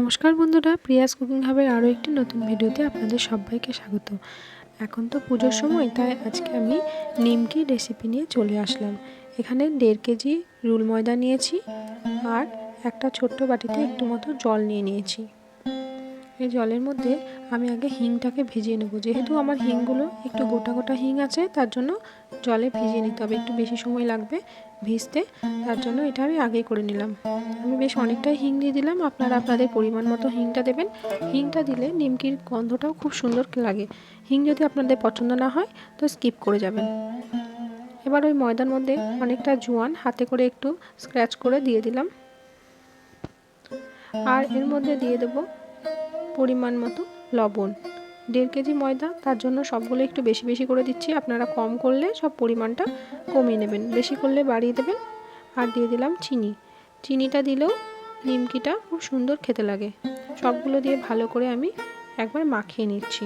নমস্কার বন্ধুরা, Prius cooking হাবের আরও একটি নতুন ভিডিওতে আপনাদের সবাইকে স্বাগত। এখন তো পুজোর সময়, তাই আজকে আমি নিমকি রেসিপি নিয়ে চলে আসলাম। এখানে দেড় কেজি রুল ময়দা নিয়েছি আর একটা ছোট্ট বাটিতে একটু মতো জল নিয়ে নিয়েছি। এই জলের মধ্যে আমি আগে হিংটাকে ভিজিয়ে নেব। যেহেতু আমার হিংগুলো একটু গোটা গোটা হিং আছে, তার জন্য জলে ভিজিয়ে নিতে হবে। একটু বেশি সময় লাগবে ভিজতে, তার জন্য এটা আমি আগেই করে নিলাম। আমি বেশ অনেকটাই হিং দিয়ে দিলাম। আপনারা আপনাদের পরিমাণ মতো হিংটা দেবেন। হিংটা দিলে নিমকির গন্ধটাও খুব সুন্দর লাগে। হিং যদি আপনাদের পছন্দ না হয়, তো স্কিপ করে যাবেন। এবার ওই ময়দার মধ্যে অনেকটা জোয়ান হাতে করে একটু স্ক্র্যাচ করে দিয়ে দিলাম। আর এর মধ্যে দিয়ে দেবো পরিমাণ মতো লবণ। দেড় কেজি ময়দা, তার জন্য সবগুলো একটু বেশি বেশি করে দিচ্ছি। আপনারা কম করলে সব পরিমাণটা কমিয়ে নেবেন। বেশি করলে বাড়িয়ে দেবেন। আর দিয়ে দিলাম চিনি। চিনিটা দিলেও নিমকিটা খুব সুন্দর খেতে লাগে। সবগুলো দিয়ে ভালো করে আমি একবার মাখিয়ে নিচ্ছি।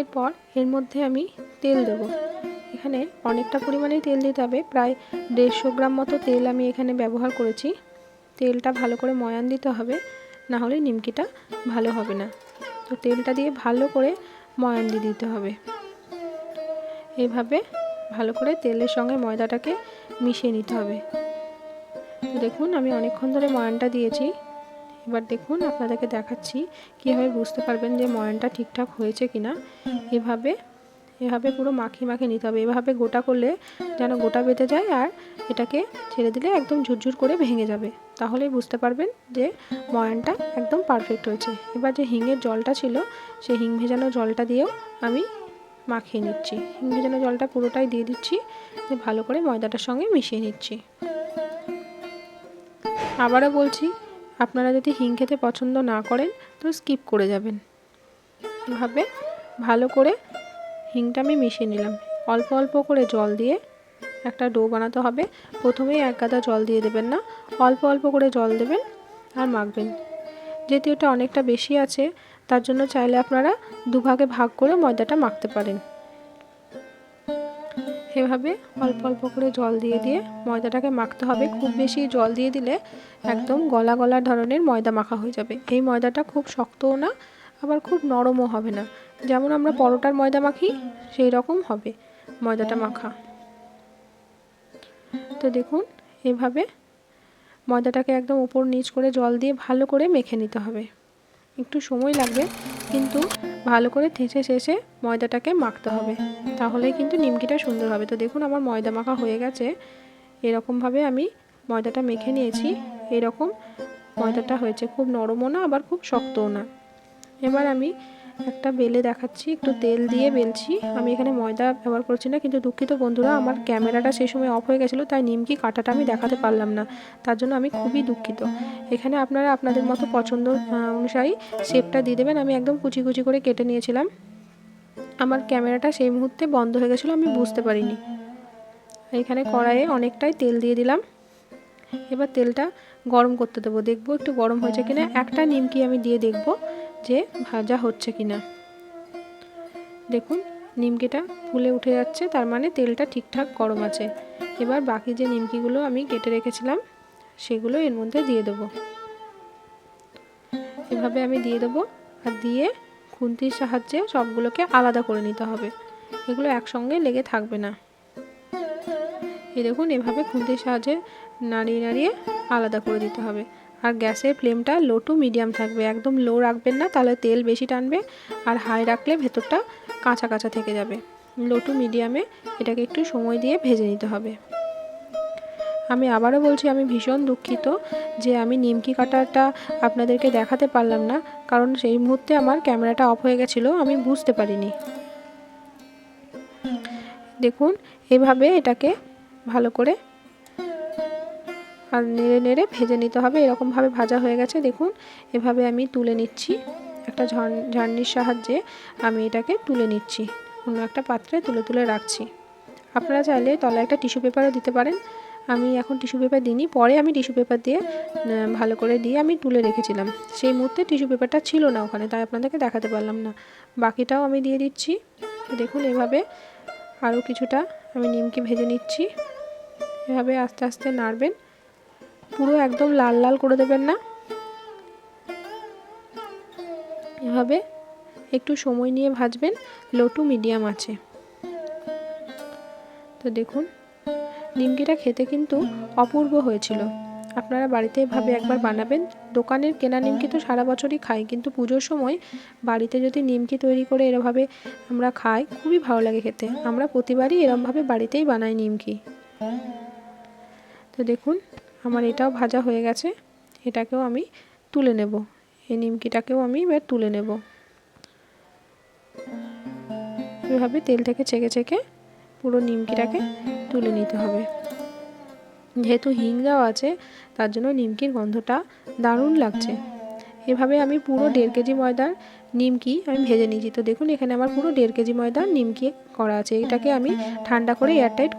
এরপর এর মধ্যে আমি তেল দেব। এখানে অনেকটা পরিমাণে তেল দিতে হবে। প্রায় দেড়শো গ্রাম মতো তেল আমি এখানে ব্যবহার করেছি। তেলটা ভালো করে ময়ান দিতে হবে, না হলে নিমকিটা ভালো হবে না। তো তেলটা দিয়ে ভালো করে ময়ান দিয়ে দিতে হবে। এইভাবে ভালো করে তেলের সঙ্গে ময়দাটাকে মিশিয়ে নিতে হবে। দেখুন, আমি অনেকক্ষণ ধরে ময়ানটা দিয়েছি। এবার দেখুন, আপনাদেরকে দেখাচ্ছি কীভাবে বুঝতে পারবেন যে ময়ানটা ঠিকঠাক হয়েছে কিনা। এভাবে এভাবে পুরো মাখিয়ে মাখিয়ে নিতে হবে। এভাবে গোটা করলে যেন গোটা বেঁধে যায় আর এটাকে ছেড়ে দিলে একদম ঝুরঝুর করে ভেঙে যাবে। তাহলেই বুঝতে পারবেন যে ময়ানটা একদম পারফেক্ট হয়েছে। এবার যে হিঙের জলটা ছিল, সেই হিং ভেজানো জলটা দিয়েও আমি মাখিয়ে নিচ্ছি। হিং ভেজানো জলটা পুরোটাই দিয়ে দিচ্ছি যে ভালো করে ময়দাটার সঙ্গে মিশিয়ে নিচ্ছি। আবারও বলছি, আপনারা যদি হিং খেতে পছন্দ না করেন, তো স্কিপ করে যাবেন। এভাবে ভালো করে হিংটা আমি মিশিয়ে নিলাম। অল্প অল্প করে জল দিয়ে একটা ডো বানাতে হবে। প্রথমেই এক গাদা জল দিয়ে দেবেন না। অল্প অল্প করে জল দেবেন আর মাখবেন। যেহেতু এটা অনেকটা বেশি আছে, তার জন্য চাইলে আপনারা দুভাগে ভাগ করে ময়দাটা মাখতে পারেন। এভাবে অল্প অল্প করে জল দিয়ে দিয়ে ময়দাটাকে মাখতে হবে। খুব বেশি জল দিয়ে দিলে একদম গলা গলা ধরনের ময়দা মাখা হয়ে যাবে। এই ময়দাটা খুব শক্তও না, আবার খুব নরমও হবে না। যেমন আমরা পরোটার ময়দা মাখি সেই রকম হবে ময়দাটা মাখা। তো দেখুন, এভাবে ময়দাটাকে একদম উপর নিচ করে জল দিয়ে ভালো করে মেখে নিতে হবে। একটু সময় লাগবে, কিন্তু ভালো করে থেঁচে শেষে ময়দাটাকে মাখতে হবে। তাহলেই কিন্তু নিমকিটা সুন্দর হবে। তো দেখুন, আমার ময়দা মাখা হয়ে গেছে। এরকমভাবে আমি ময়দাটা মেখে নিয়েছি। এরকম ময়দাটা হয়েছে। খুব নরমও না, আবার খুব শক্তও না। এবার আমি একটা বেলে দেখাচ্ছি, একটু তেল দিয়ে বেলছি। আমি এখানে ময়দা ব্যবহার করছি না, কিন্তু দুঃখিত বন্ধুরা, আমার ক্যামেরাটা সেই সময় অফ হয়ে গেছিল, তাই নিমকি কাটাটা আমি দেখাতে পারলাম না। তার জন্য আমি খুবই দুঃখিত। এখানে আপনারা আপনাদের মতো পছন্দ অনুসারী শেপটা দিয়ে দেবেন। আমি একদম কুচি কুচি করে কেটে নিয়েছিলাম। আমার ক্যামেরাটা সেই মুহূর্তে বন্ধ হয়ে গেছিল, আমি বুঝতে পারিনি। এখানে কড়াইয়ে অনেকটাই তেল দিয়ে দিলাম। এবার তেলটা গরম করতে দেবো। দেখব একটু গরম হয়েছে কিনা। একটা নিমকি আমি দিয়ে দেখব। যে ভাজা হচ্ছে কি না দেখুন, নিমকিটা ফুলে উঠে যাচ্ছে, তার মানে তেলটা ঠিকঠাক গরম আছে। এবার বাকি যে নিমকিগুলো আমি কেটে রেখেছিলাম, সেগুলো এর মধ্যে দিয়ে দেবো। এভাবে আমি দিয়ে দেবো, আর দিয়ে খুন্তির সাহায্যে সবগুলোকে আলাদা করে নিতে হবে। এগুলো একসঙ্গে লেগে থাকবে না। এই দেখুন, এভাবে খুন্তির সাহায্যে নাড়িয়ে নাড়িয়ে আলাদা করে দিতে হবে। আর গ্যাসের ফ্লেমটা লো টু মিডিয়াম থাকবে। একদম লো রাখবেন না, তাহলে তেল বেশি টানবে আর হাই রাখলে ভেতরটা কাঁচা কাঁচা থেকে যাবে। লো টু মিডিয়ামে এটাকে একটু সময় দিয়ে ভেজে নিতে হবে। আমি আবারও বলছি, আমি ভীষণ দুঃখিত যে আমি নিমকি কাটাটা আপনাদেরকে দেখাতে পারলাম না, কারণ সেই মুহূর্তে আমার ক্যামেরাটা অফ হয়ে গেছিল, আমি বুঝতে পারিনি। দেখুন, এভাবে এটাকে ভালো করে আর নেড়ে নেড়ে ভেজে নিতে হবে। এরকমভাবে ভাজা হয়ে গেছে, দেখুন। এভাবে আমি তুলে নিচ্ছি। একটা ঝাড়নির সাহায্যে আমি এটাকে তুলে নিচ্ছি। অন্য একটা পাত্রে তুলে তুলে রাখছি। আপনারা চাইলে তলায় একটা টিস্যু পেপারও দিতে পারেন। আমি এখন টিস্যু পেপার দিইনি। পরে আমি টিস্যু পেপার দিয়ে ভালো করে দিয়ে আমি তুলে রেখেছিলাম। সেই মুহূর্তে টিস্যু পেপারটা ছিল না ওখানে, তাই আপনাদেরকে দেখাতে পারলাম না। বাকিটাও আমি দিয়ে দিচ্ছি। দেখুন, এভাবে আরও কিছুটা আমি নিমকি ভেজে নিচ্ছি। এভাবে আস্তে আস্তে নাড়বেন। পুরো একদম লাল লাল করে দেবেন না। এভাবে একটু সময় নিয়ে ভাজবেন, লো টু মিডিয়াম আছে। তো দেখুন নিমকিটা খেতে কিন্তু অপূর্ব হয়েছিল। আপনারা বাড়িতে এভাবে একবার বানাবেন। দোকানের কেনা নিমকি তো সারা বছরই খাই, কিন্তু পুজোর সময় বাড়িতে যদি নিমকি তৈরি করে এরভাবে আমরা খাই, খুবই ভালো লাগে খেতে। আমরা প্রতিবারই এরমভাবে বাড়িতেই বানাই নিমকি তো দেখুন আমার এটাও ভাজা হয়ে গেছে। এটাকেও আমি তুলে নেব। এই নিমকিটাকেও আমি এবার তুলে নেব। এভাবে তেল থেকে ছেঁকে ছেঁকে পুরো নিমকিটাকে তুলে নিতে হবে। যেহেতু হিং দেওয়া আছে, তার জন্য নিমকির গন্ধটা দারুণ লাগছে। এভাবে আমি পুরো দেড় কেজি ময়দার নিমকি আমি ভেজে নিয়েছি। তো দেখুন, এখানে আমার পুরো দেড় কেজি ময়দার নিমকি করা আছে। এটাকে আমি ঠান্ডা করে এয়ারটাইট